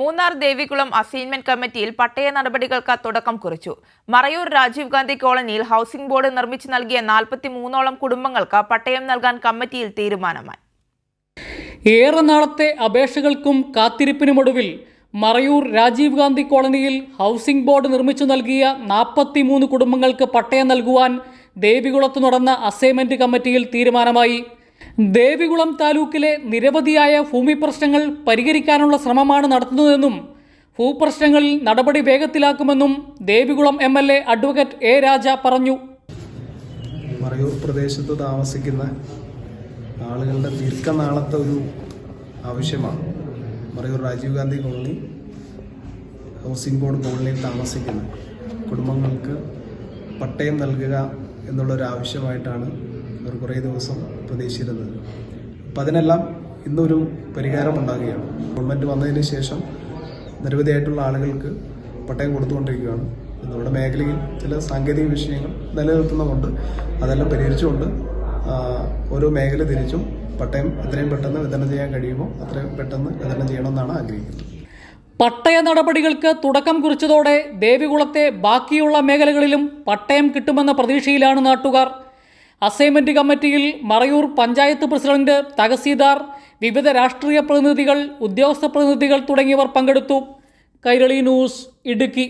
Munnar Devikulam assignment കമ്മിറ്റിയിൽ പട്ടയ നടപടികൾക്ക് തുടക്കം കുറിച്ചു. മറയൂർ രാജീവ് ഗാന്ധി കോളനിയിൽ ഹൗസിംഗ് ബോർഡ് നിർമ്മിച്ചു നൽകിയ നാൽപ്പത്തി മൂന്നോളം കുടുംബങ്ങൾക്ക് പട്ടയം നൽകാൻ കമ്മിറ്റിയിൽ തീരുമാനമായി. ഏറെ നാളത്തെ അപേക്ഷകൾക്കും കാത്തിരിപ്പിനുമൊടുവിൽ മറയൂർ രാജീവ് ഗാന്ധി കോളനിയിൽ ഹൗസിംഗ് ബോർഡ് നിർമ്മിച്ചു നൽകിയ നാൽപ്പത്തിമൂന്ന് കുടുംബങ്ങൾക്ക് പട്ടയം നൽകുവാൻ ദേവികുളത്ത് നടന്ന അസൈൻമെന്റ് കമ്മിറ്റിയിൽ തീരുമാനമായി. ദേവികുളം താലൂക്കിലെ നിരവധിയായ ഭൂമി പ്രശ്നങ്ങൾ പരിഹരിക്കാനുള്ള ശ്രമമാണ് നടത്തുന്നതെന്നും ഭൂപ്രശ്നങ്ങളിൽ നടപടി വേഗത്തിലാക്കുമെന്നും Devikulam M L A advocate A Raja പറഞ്ഞു. മറയൂർ പ്രദേശത്ത് താമസിക്കുന്ന ആളുകളുടെ ദീർഘനാളത്തെ ഒരു ആവശ്യമാണ്. Marayur Rajiv Gandhi colony housing board കോളനിയിൽ താമസിക്കുന്ന കുടുംബങ്ങൾക്ക് പട്ടയം നൽകുക എന്നുള്ളൊരു ആവശ്യമായിട്ടാണ് അവർ കുറേ ദിവസം പ്രതീക്ഷിച്ചിരുന്നത്. അപ്പം അതിനെല്ലാം ഇന്നൊരു പരിഹാരം ഉണ്ടാകുകയാണ് ഗവൺമെന്റ് വന്നതിന് ശേഷം നിരവധിയായിട്ടുള്ള ആളുകൾക്ക് പട്ടയം കൊടുത്തുകൊണ്ടിരിക്കുകയാണ്. നമ്മുടെ മേഖലയിൽ ചില സാങ്കേതിക വിഷയങ്ങൾ നിലനിർത്തുന്നതുകൊണ്ട് അതെല്ലാം പരിഹരിച്ചുകൊണ്ട് ഓരോ മേഖല തിരിച്ചും പട്ടയം എത്രയും പെട്ടെന്ന് വിതരണം ചെയ്യാൻ കഴിയുമോ അത്രയും പെട്ടെന്ന് വിതരണം ചെയ്യണമെന്നാണ് ആഗ്രഹിക്കുന്നത്. പട്ടയ നടപടികൾക്ക് തുടക്കം കുറിച്ചതോടെ ദേവികുളത്തെ ബാക്കിയുള്ള മേഖലകളിലും പട്ടയം കിട്ടുമെന്ന പ്രതീക്ഷയിലാണ് നാട്ടുകാർ. അസൈൻമെന്റ് കമ്മിറ്റിയിൽ മറയൂർ പഞ്ചായത്ത് പ്രസിഡന്റ് തഹസീൽദാർ വിവിധ രാഷ്ട്രീയ പ്രതിനിധികൾ ഉദ്യോഗസ്ഥ പ്രതിനിധികൾ തുടങ്ങിയവർ പങ്കെടുത്തു. കൈരളി ന്യൂസ് ഇടുക്കി.